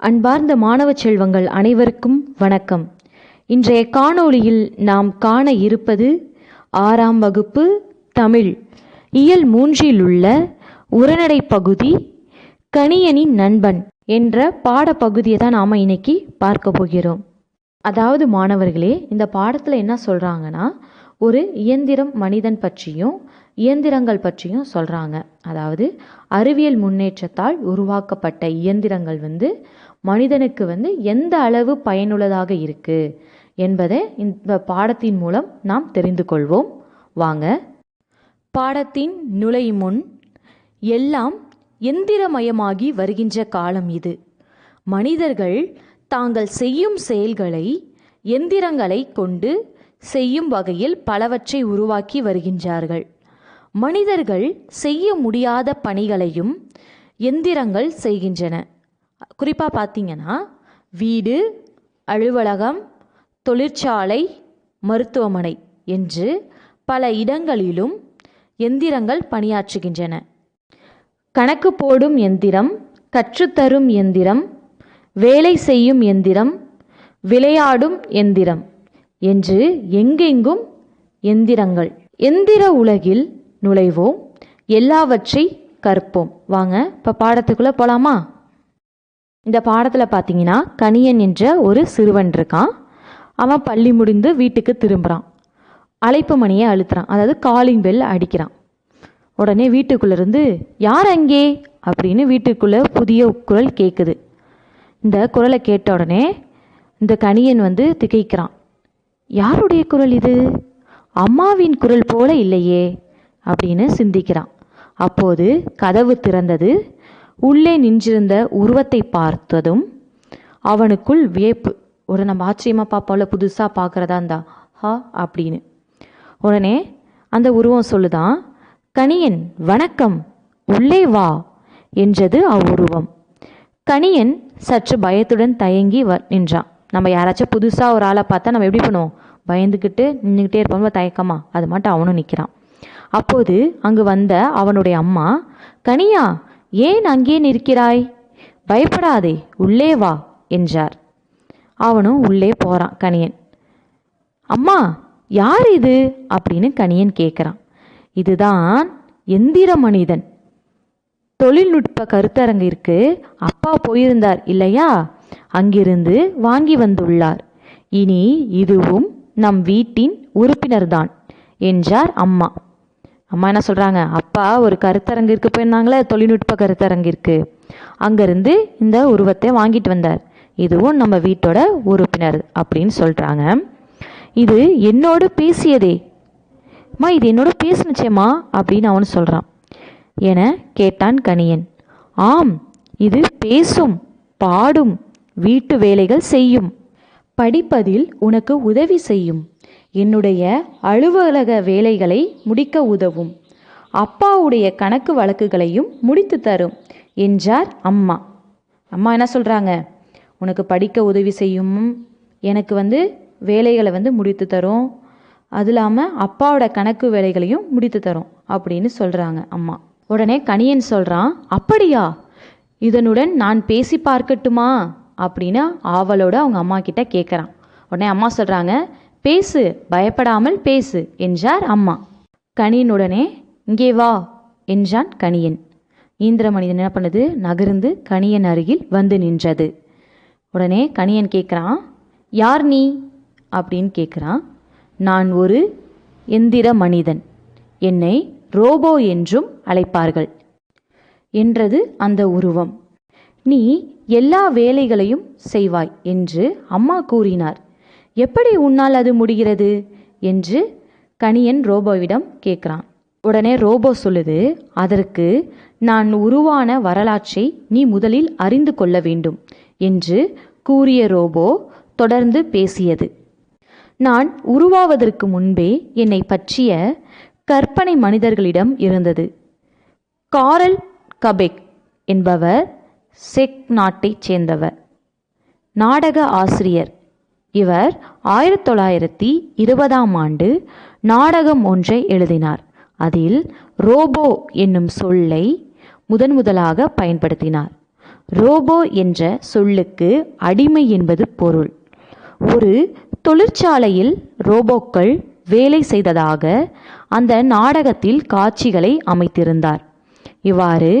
அன்பார்ந்த மாணவ செல்வங்கள் அனைவருக்கும் வணக்கம். இன்றைய காணொளியில் நாம் காண இருப்பது ஆறாம் வகுப்பு தமிழ். இயல் மூன்றில் உள்ள உரைநடை பகுதி கணியனின் நண்பன் என்ற பாடப்பகுதியை தான் நாம் இன்னைக்கு பார்க்க போகிறோம். அதாவது மாணவர்களே இந்த பாடத்தில் என்ன சொல்கிறாங்கன்னா ஒரு இயந்திரம் மனிதன் பற்றியும் இயந்திரங்கள் பற்றியும் சொல்கிறாங்க அதாவது அறிவியல் முன்னேற்றத்தால் உருவாக்கப்பட்ட இயந்திரங்கள் வந்து மனிதனுக்கு வந்து எந்த அளவு பயனுள்ளதாக இருக்குது என்பதை இந்த பாடத்தின் மூலம் நாம் தெரிந்து கொள்வோம். வாங்க. பாடத்தின் நுழை முன் எல்லாம் எந்திரமயமாகி வருகின்ற காலம் இது. மனிதர்கள் தாங்கள் செய்யும் செயல்களை எந்திரங்களை கொண்டு செய்யும் வகையில் பலவற்றை உருவாக்கி வருகின்றார்கள். மனிதர்கள் செய்ய முடியாத பணிகளையும் எந்திரங்கள் செய்கின்றன. குறிப்பாக பார்த்தீங்கன்னா வீடு அலுவலகம் தொழிற்சாலை மருத்துவமனை என்று பல இடங்களிலும் எந்திரங்கள் பணியாற்றுகின்றன. கணக்கு போடும் எந்திரம் கற்றுத்தரும் எந்திரம் வேலை செய்யும் எந்திரம் விளையாடும் எந்திரம் என்று எங்கெங்கும் எந்திரங்கள். எந்திர உலகில் நுழைவோம். எல்லாவற்றை கற்போம். வாங்க இப்போ பாடத்துக்குள்ளே போகலாமா இந்த பாடத்தில் பார்த்தீங்கன்னா கணியன் என்ற ஒரு சிறுவன் இருக்கான். அவன் பள்ளி முடிந்து வீட்டுக்கு திரும்புகிறான் அழைப்பு மணியை அழுத்துறான். அதாவது காலிங் பெல் அடிக்கிறான். உடனே வீட்டுக்குள்ளேருந்து யார் அங்கே? அப்படின்னு வீட்டுக்குள்ளே புதிய குரல் கேட்குது இந்த குரலை கேட்ட உடனே இந்த கணியன் வந்து திகைக்கிறான். யாருடைய குரல் இது? அம்மாவின் குரல் போல இல்லையே. அப்படின்னு சிந்திக்கிறான். அப்போது கதவு திறந்தது. உள்ளே நின்றிருந்த உருவத்தை பார்த்ததும் அவனுக்குள் வியப்பு. ஒரு நம்ம ஆச்சரியமாக பார்ப்போம்ல புதுசாக பார்க்குறதா இருந்தா? ஹா அப்படின்னு. உடனே அந்த உருவம் சொல்லுதான் கணியன் வணக்கம். உள்ளே வா என்றது அவ்வுருவம். கணியன் சற்று பயத்துடன் தயங்கி வ நின்றான். நம்ம யாராச்சும் புதுசாக ஒரு ஆளை பார்த்தா நம்ம எப்படி பண்ணுவோம்? பயந்துக்கிட்டு நின்றுக்கிட்டே இருப்போம்ல தயக்கமா? அது மட்டும் அவனும் நிற்கிறான் அப்போது அங்கு வந்த அவனுடைய அம்மா கனியா ஏன் அங்கே நிற்கிறாய்? பயப்படாதே உள்ளே வா என்றார். அவனும் உள்ளே போகிறான் கணியன் அம்மா யார் இது? அப்படின்னு கணியன் கேட்குறான் இதுதான் எந்திர மனிதன். தொழில்நுட்ப கருத்தரங்கிற்கு அப்பா போயிருந்தார் இல்லையா? அங்கிருந்து வாங்கி வந்துள்ளார். இனி இதுவும் நம் வீட்டின் உறுப்பினர்தான் என்றார் அம்மா. அம்மா என்ன சொல்கிறாங்க அப்பா ஒரு கருத்தரங்கிற்கு போயிருந்தாங்களே தொழில்நுட்ப கருத்தரங்கிற்கு. அங்கேருந்து இந்த உருவத்தை வாங்கிட்டு வந்தார். இதுவும் நம்ம வீட்டோட உறுப்பினர் அப்படின்னு சொல்கிறாங்க இது என்னோடு பேசியதே. அம்மா இது என்னோட பேசுனுச்சேம்மா அப்படின்னு அவன் சொல்கிறான் என கேட்டான் கணியன் ஆம் இது பேசும் பாடும் வீட்டு வேலைகள் செய்யும். படிப்பதில் உனக்கு உதவி செய்யும். என்னுடைய அலுவலக வேலைகளை முடிக்க உதவும். அப்பாவுடைய கணக்கு வழக்குகளையும் முடித்து தரும் என்றார் அம்மா. அம்மா என்ன சொல்கிறாங்க உனக்கு படிக்க உதவி செய்யும் எனக்கு வந்து வேலைகளை வந்து முடித்து தரும். அது இல்லாமல் அப்பாவோட கணக்கு வேலைகளையும் முடித்து தரும் அப்படின்னு சொல்கிறாங்க அம்மா. உடனே கணியன் சொல்கிறான் அப்படியா? இதனுடன் நான் பேசி பார்க்கட்டுமா? அப்படின்னு ஆவலோட அவங்க அம்மா கிட்ட கேட்குறான் உடனே அம்மா சொல்கிறாங்க பேசு பயப்படாமல் பேசு என்றார் அம்மா. கணியனுடனே இங்கே வா என்றான் கணியன் ஈந்திரமனிதன் என்ன பண்ணுது? நகர்ந்து கணியன் அருகில் வந்து நின்றது. உடனே கணியன் கேட்குறான் யார் நீ? அப்படின்னு கேட்குறான். நான் ஒரு எந்திர மனிதன் என்னை ரோபோ என்றும் அழைப்பார்கள் என்றது அந்த உருவம். நீ எல்லா வேலைகளையும் செய்வாய் என்று அம்மா கூறினார். எப்படி உன்னால் அது முடிகிறது? என்று கணியன் ரோபோவிடம் கேட்குறான். உடனே ரோபோ சொல்லுது அதற்கு நான் உருவான வரலாற்றை நீ முதலில் அறிந்து கொள்ள வேண்டும் என்று கூறிய ரோபோ தொடர்ந்து பேசியது. நான் உருவாவதற்கு முன்பே என்னை பற்றிய கற்பனை மனிதர்களிடம் இருந்தது. காரல் கபெக் என்பவர் செக் நாட்டைச் சேர்ந்தவர். நாடக ஆசிரியர். இவர் ஆயிரத்தி தொள்ளாயிரத்தி இருபதாம் ஆண்டு நாடகம் ஒன்றை எழுதினார். அதில் ரோபோ என்னும் சொல்லை முதன் முதலாக பயன்படுத்தினார். ரோபோ என்ற சொல்லுக்கு அடிமை என்பது பொருள். ஒரு தொழிற்சாலையில் ரோபோக்கள் வேலை செய்ததாக அந்த நாடகத்தில் காட்சிகளை அமைத்திருந்தார். இவ்வாறு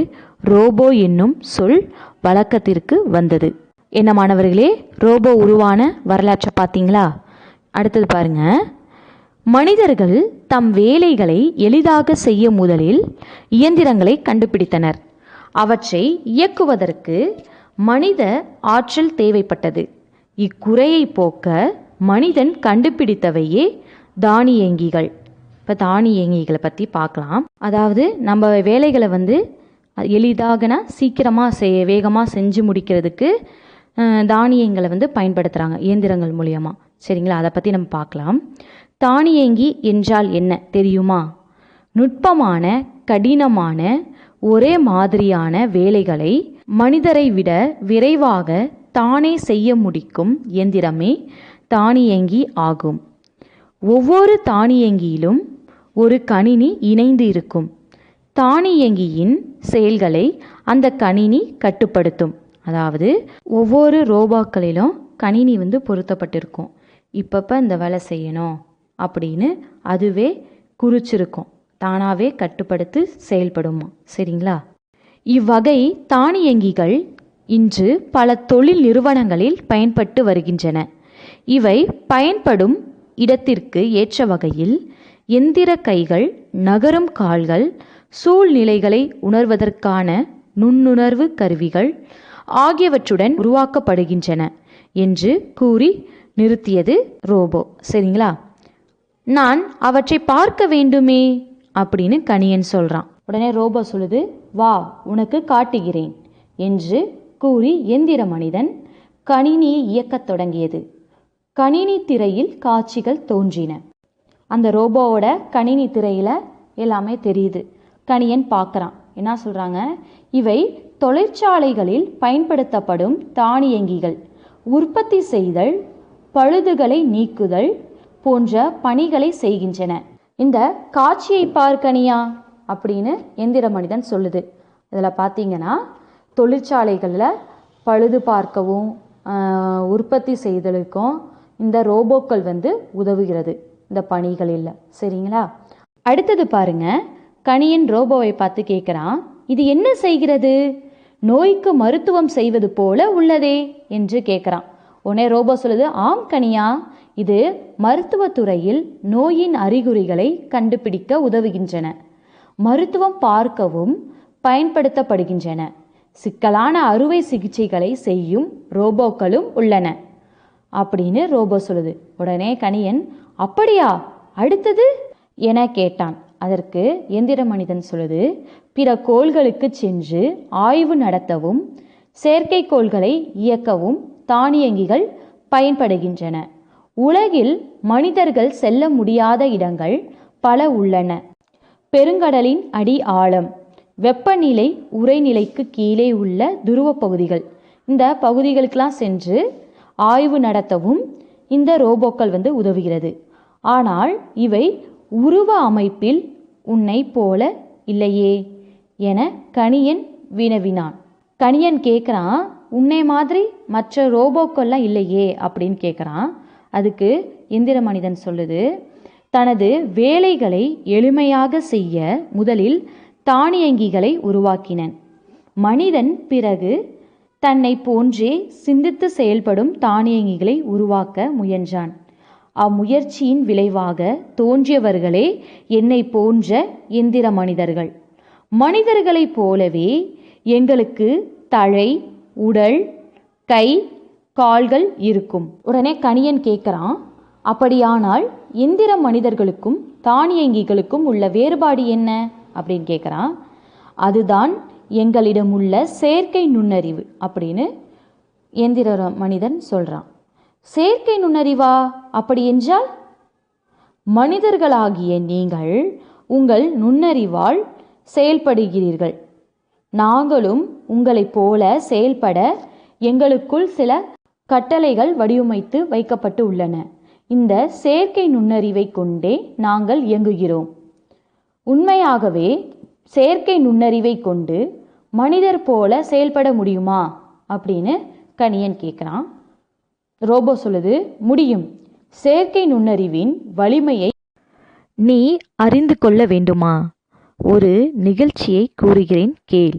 ரோபோ என்னும் சொல் வழக்கத்திற்கு வந்தது. என்ன மாணவர்களே? ரோபோ உருவான வரலாற்றை பார்த்தீங்களா? அடுத்தது பாருங்க. மனிதர்கள் தம் வேலைகளை எளிதாக செய்ய முதலில் இயந்திரங்களை கண்டுபிடித்தனர். அவற்றை இயக்குவதற்கு மனித ஆற்றல் தேவைப்பட்டது. இக்குறையை போக்க மனிதன் கண்டுபிடித்தவையே தானியங்கிகள். இப்போ தானியங்கிகளை பற்றி பார்க்கலாம். அதாவது நம்ம வேலைகளை வந்து எளிதாகனா சீக்கிரமாக செய் வேகமாக செஞ்சு முடிக்கிறதுக்கு தானியங்களை வந்து பயன்படுத்துகிறாங்க இயந்திரங்கள் மூலியமா. சரிங்களா? அதை பற்றி நம்ம பார்க்கலாம் தானியங்கி என்றால் என்ன? தெரியுமா? நுட்பமான கடினமான ஒரே மாதிரியான வேலைகளை மனிதரை விட விரைவாக தானே செய்ய முடிக்கும் இயந்திரமே தானியங்கி ஆகும். ஒவ்வொரு தானியங்கியிலும் ஒரு கணினி இணைந்து இருக்கும். தானியங்கியின் செயல்களை அந்த கணினி கட்டுப்படுத்தும். அதாவது ஒவ்வொரு ரோபாக்களிலும் கணினி வந்து பொருத்தப்பட்டிருக்கும். இப்பப்போ இந்த வேலை செய்யணும் அப்படின்னு அதுவே குறிச்சிருக்கும். தானாகவே கட்டுப்படுத்தி செயல்படுமா? சரிங்களா? இவ்வகை தானியங்கிகள் இன்று பல தொழில் நிறுவனங்களில் பயன்பட்டு வருகின்றன. இவை பயன்படும் இடத்திற்கு ஏற்ற வகையில் எந்திர கைகள் நகரும் கால்கள் சூழ்நிலைகளை உணர்வதற்கான நுண்ணுணர்வு கருவிகள் ஆகியவற்றுடன் உருவாக்கப்படுகின்றன என்று கூறி நிறுத்தியது ரோபோ. சரிங்களா? நான் அவற்றை பார்க்க வேண்டுமே அப்படின்னு கணியன் சொல்கிறான் உடனே ரோபோ சொல்லுது வா உனக்கு காட்டுகிறேன் என்று கூறி எந்திர மனிதன் கணினியை இயக்கத் தொடங்கியது. கணினி திரையில் காட்சிகள் தோன்றின. அந்த ரோபோவோட கணினி திரையில் எல்லாமே தெரியுது. கணியன் பார்க்குறான். என்ன சொல்கிறாங்க இவை தொழிற்சாலைகளில் பயன்படுத்தப்படும் தானியங்கிகள் உற்பத்தி செய்தல் பழுதுகளை நீக்குதல் போன்ற பணிகளை செய்கின்றன. இந்த காட்சியை பார்க்கணியா? அப்படின்னு எந்திர மனிதன் சொல்லுது. இதில் பார்த்தீங்கன்னா தொழிற்சாலைகளில் பழுது பார்க்கவும் உற்பத்தி செய்தலுக்கும் இந்த ரோபோக்கள் வந்து உதவுகிறது இந்த பணிகளில். சரிங்களா? அடுத்தது பாருங்க கணியன் ரோபோவை பார்த்து கேட்குறான் இது என்ன செய்கிறது? நோய்க்கு மருத்துவம் செய்வது போல உள்ளதே என்று கேட்குறான். உடனே ரோபோ சொல்லுது ஆம் கனியா. இது மருத்துவத்துறையில் நோயின் அறிகுறிகளை கண்டுபிடிக்க உதவுகின்றன. மருத்துவம் பார்க்கவும் பயன்படுத்தப்படுகின்றன. சிக்கலான அறுவை சிகிச்சைகளை செய்யும் ரோபோக்களும் உள்ளன. அப்படின்னு ரோபோ சொல்லுது. உடனே கணியன் அப்படியா? அடுத்தது? என கேட்டான். அதற்கு எந்திர மனிதன் சொல்லுது பிற கோள்களுக்கு சென்று ஆய்வு நடத்தவும் செயற்கைக்கோள்களை இயக்கவும் தானியங்கிகள் பயன்படுகின்றன. உலகில் மனிதர்கள் செல்ல முடியாத இடங்கள் பல உள்ளன. பெருங்கடலின் அடி ஆழம் வெப்பநிலை உறைநிலைக்கு கீழே உள்ள துருவ பகுதிகள். இந்த பகுதிகளுக்கெல்லாம் சென்று ஆய்வு நடத்தவும் இந்த ரோபோக்கள் வந்து உதவுகிறது. ஆனால் இவை உருவ அமைப்பில் உன்னை போல இல்லையே என கணியன் வினவினான். கணியன் கேட்குறான் உன்னை மாதிரி மற்ற ரோபோக்கள்லாம் இல்லையே அப்படின்னு கேட்குறான் அதுக்கு எந்திர மனிதன் சொல்லுது தனது வேலைகளை எளிமையாக செய்ய முதலில் தானியங்கிகளை உருவாக்கினன். மனிதன் பிறகு தன்னை போன்றே சிந்தித்து செயல்படும் தானியங்கிகளை உருவாக்க முயன்றான். அம்முயற்சியின் விளைவாக தோன்றியவர்களே என்னை போன்ற எந்திர மனிதர்கள் மனிதர்களைப் போலவே எங்களுக்கு தலை உடல் கை கால்கள் இருக்கும். உடனே கணியன் கேட்குறான் அப்படியானால் எந்திர மனிதர்களுக்கும் தானியங்கிகளுக்கும் உள்ள வேறுபாடு என்ன? அப்படின்னு கேட்குறான். அதுதான் எங்களிடம் உள்ள செயற்கை நுண்ணறிவு அப்படின்னு எந்திர மனிதன் சொல்கிறான் செயற்கை நுண்ணறிவா? அப்படி என்றால் மனிதர்களாகிய நீங்கள் உங்கள் நுண்ணறிவால் செயல்படுகிறீர்கள். நாங்களும் உங்களைப் போல செயல்பட எங்களுக்குள் சில கட்டளைகள் வடிவமைத்து வைக்கப்பட்டு உள்ளன. இந்த செயற்கை நுண்ணறிவை கொண்டே நாங்கள் இயங்குகிறோம். உண்மையாகவே செயற்கை நுண்ணறிவை கொண்டு மனிதர் போல செயல்பட முடியுமா? அப்படின்னு கணியன் கேட்குறான். ரோபோ சொல்லுது முடியும். செயற்கை நுண்ணறிவின் வலிமையை நீ அறிந்து கொள்ள வேண்டுமா? ஒரு நிகழ்ச்சியை கூறுகிறேன் கேள்.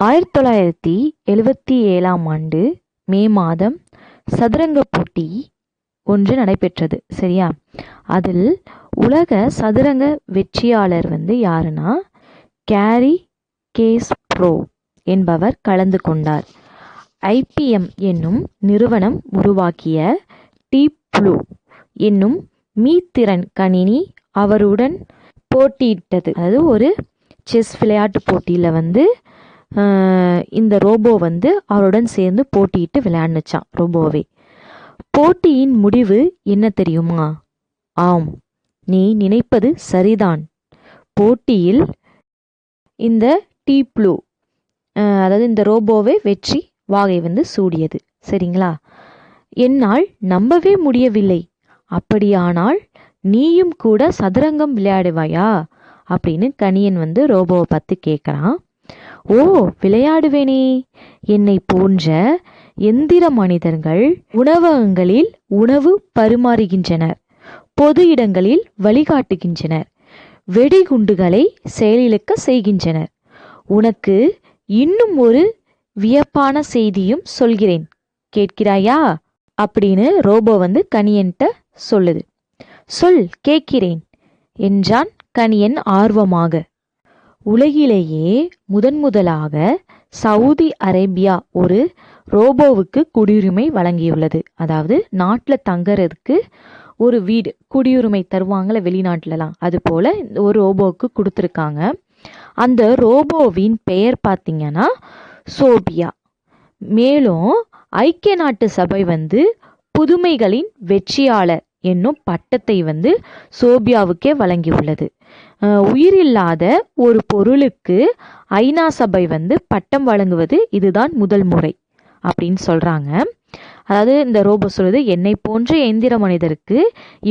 ஆயிரத்தி தொள்ளாயிரத்தி எழுபத்தி ஏழாம் ஆண்டு மே மாதம் சதுரங்க போட்டி ஒன்று நடைபெற்றது. சரியா? அதில் உலக சதுரங்க வெற்றியாளர் வந்து யாருன்னா கேரி கேஸ் ப்ரோ என்பவர் கலந்து கொண்டார். ஐபிஎம் என்னும் நிறுவனம் உருவாக்கிய டீப் ப்ளூ என்னும் மீத்திறன் கணினி அவருடன் போட்டியிட்டது. அதாவது ஒரு செஸ் விளையாட்டு போட்டியில் வந்து இந்த ரோபோ வந்து அவருடன் சேர்ந்து போட்டியிட்டு விளையாண்டுச்சான் ரோபோவே. போட்டியின் முடிவு என்ன தெரியுமா? ஆம் நீ நினைப்பது சரிதான். போட்டியில் இந்த டீப்ளூ அதாவது இந்த ரோபோவே வெற்றி வாகை வந்து சூடியது. சரிங்களா? என்னால் நம்பவே முடியவில்லை. அப்படியானால் நீயும் கூட சதுரங்கம் விளையாடுவாயா? அப்படின்னு கணியன் வந்து ரோபோவை பார்த்து கேட்குறான். ஓ விளையாடுவேனே. என்னை போன்ற எந்திர மனிதர்கள் உணவகங்களில் உணவு பரிமாறுகின்றனர். பொது இடங்களில் வழிகாட்டுகின்றனர். வெடிகுண்டுகளை செயலிழக்க செய்கின்றனர். உனக்கு இன்னும் ஒரு வியப்பான செய்தியும் சொல்கிறேன். கேட்கிறாயா? அப்படின்னு ரோபோ வந்து கணியன்ட்ட சொல்லுது. சொல் கேட்கிறேன் என்றான் கணியன் ஆர்வமாக. உலகிலேயே முதன் முதலாக சவுதி அரேபியா ஒரு ரோபோவுக்கு குடியுரிமை வழங்கியுள்ளது. அதாவது நாட்டில் தங்கறதுக்கு ஒரு வீடு குடியுரிமை தருவாங்கள வெளிநாட்டிலலாம். அது போல் ஒரு ரோபோவுக்கு கொடுத்துருக்காங்க. அந்த ரோபோவின் பெயர் பார்த்தீங்கன்னா சோபியா. மேலும் ஐக்கிய நாட்டு சபை வந்து புதுமைகளின் வெற்றியாளர் என்னும் பட்டத்தை வந்து சோபியாவுக்கே வழங்கியுள்ளது. உயிரில்லாத ஒரு பொருளுக்கு ஐநா சபை வந்து பட்டம் வழங்குவது இதுதான் முதல் முறை அப்படின்னு சொல்கிறாங்க அதாவது இந்த ரோபோ சொல்லுது என்னை போன்ற எந்திர மனிதருக்கு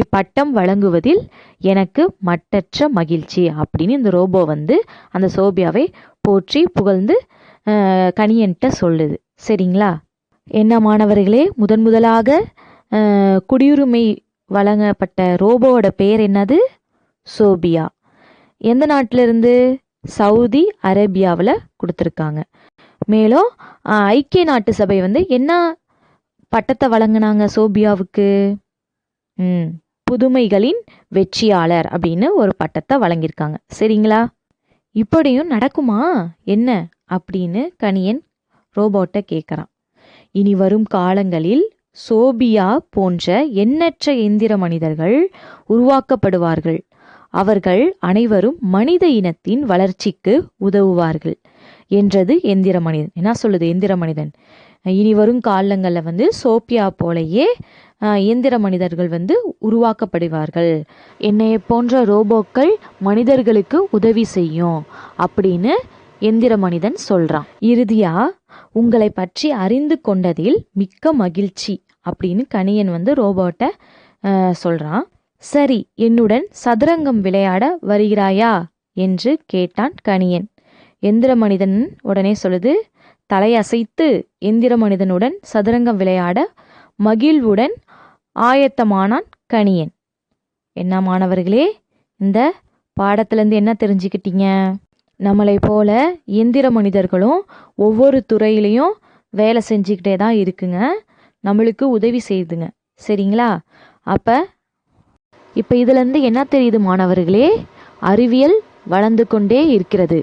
இப்பட்டம் வழங்குவதில் எனக்கு மட்டற்ற மகிழ்ச்சி அப்படின்னு இந்த ரோபோ வந்து அந்த சோபியாவை போற்றி புகழ்ந்து கணியன்ட்ட சொல்லுது. சரிங்களா? என்ன மாணவர்களே முதன் முதலாக குடியுரிமை வழங்கப்பட்ட ரோபோவோட பெயர் என்னது? சோபியா. எந்த நாட்டிலிருந்து? சவுதி அரேபியாவில் கொடுத்துருக்காங்க. மேலும் ஐக்கிய நாட்டு சபை வந்து என்ன பட்டத்தை வழங்கினாங்க சோபியாவுக்கு? ம் புதுமைகளின் வெற்றியாளர் அப்படின்னு ஒரு பட்டத்தை வழங்கியிருக்காங்க. சரிங்களா? இப்படியும் நடக்குமா? என்ன? அப்படின்னு கணியன் ரோபோட்டை கேட்குறான் இனி வரும் காலங்களில் சோபியா போன்ற எண்ணற்ற எந்திர மனிதர்கள் உருவாக்கப்படுவார்கள். அவர்கள் அனைவரும் மனித இனத்தின் வளர்ச்சிக்கு உதவுவார்கள் என்றது எந்திர மனிதன். என்ன சொல்லுது எந்திர மனிதன்? இனி வரும் காலங்களில் வந்து சோபியா போலயே இயந்திர மனிதர்கள் வந்து உருவாக்கப்படுவார்கள். என்னைய போன்ற ரோபோக்கள் மனிதர்களுக்கு உதவி செய்யும் அப்படின்னு எந்திர மனிதன் சொல்றான். இறுதியா உங்களை பற்றி அறிந்து கொண்டதில் மிக்க மகிழ்ச்சி அப்படின்னு கணியன் வந்து ரோபோட்டை சொல்கிறான் சொல்றான். சரி என்னுடன் சதுரங்கம் விளையாட வருகிறாயா? என்று கேட்டான் கணியன். எந்திர மனிதன் உடனே சொல்லுது தலையசைத்து எந்திர மனிதனுடன் சதுரங்கம் விளையாட மகிழ்வுடன் ஆயத்தமானான் கணியன். என்ன மாணவர்களே இந்த பாடத்திலேருந்து என்ன தெரிஞ்சுக்கிட்டீங்க? நம்மளை போல எந்திர மனிதர்களும் ஒவ்வொரு துறையிலையும் வேலை செஞ்சுக்கிட்டே தான் இருக்குங்க. நம்மளுக்கு உதவி செய்யுதுங்க. சரிங்களா? அப்போ இப்போ இதுலேருந்து என்ன தெரியுது மாணவர்களே? அறிவியல் வளர்ந்து கொண்டே இருக்கிறது.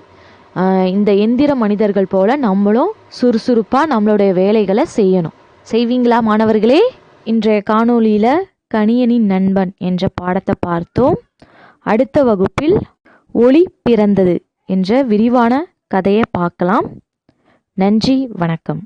இந்த எந்திர மனிதர்கள் போல நம்மளும் சுறுசுறுப்பாக நம்மளுடைய வேலைகளை செய்யணும். செய்வீங்களா மாணவர்களே? இன்றைய காணொளியில் கணியனின் நண்பன் என்ற பாடத்தை பார்த்தோம். அடுத்த வகுப்பில் ஒளி பிறந்தது. என்ற விரிவான கதையை பார்க்கலாம். நன்றி வணக்கம்.